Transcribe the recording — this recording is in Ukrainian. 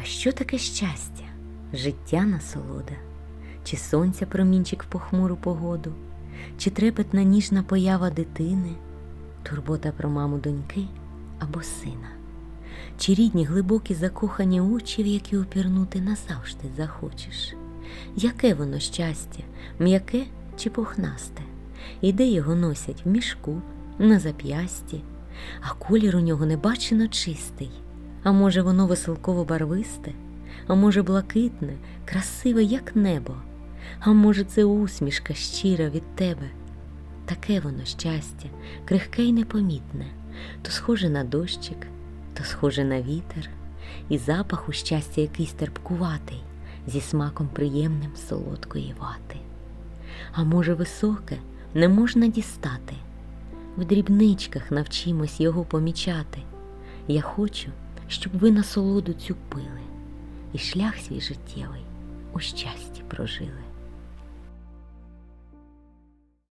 А що таке щастя? Життя насолода, чи сонця промінчик в похмуру погоду, чи трепетна ніжна поява дитини, турбота про маму доньки або сина, чи рідні глибокі закохані очі, в які упірнути назавжди захочеш. Яке воно щастя, м'яке чи пухнасте, і де його носять в мішку, на зап'ясті, а колір у нього небачено чистий. А може, воно веселково барвисте, а може, блакитне, красиве, як небо, а може, це усмішка щира від тебе. Таке воно щастя, крихке й непомітне, то схоже на дощик, то схоже на вітер, і запах у щастя якийсь терпкуватий, зі смаком приємним солодкої вати. А може, високе не можна дістати. В дрібничках навчимось його помічати. Я хочу, щоб ви насолоду цю пили і шлях свій життєвий у щасті прожили.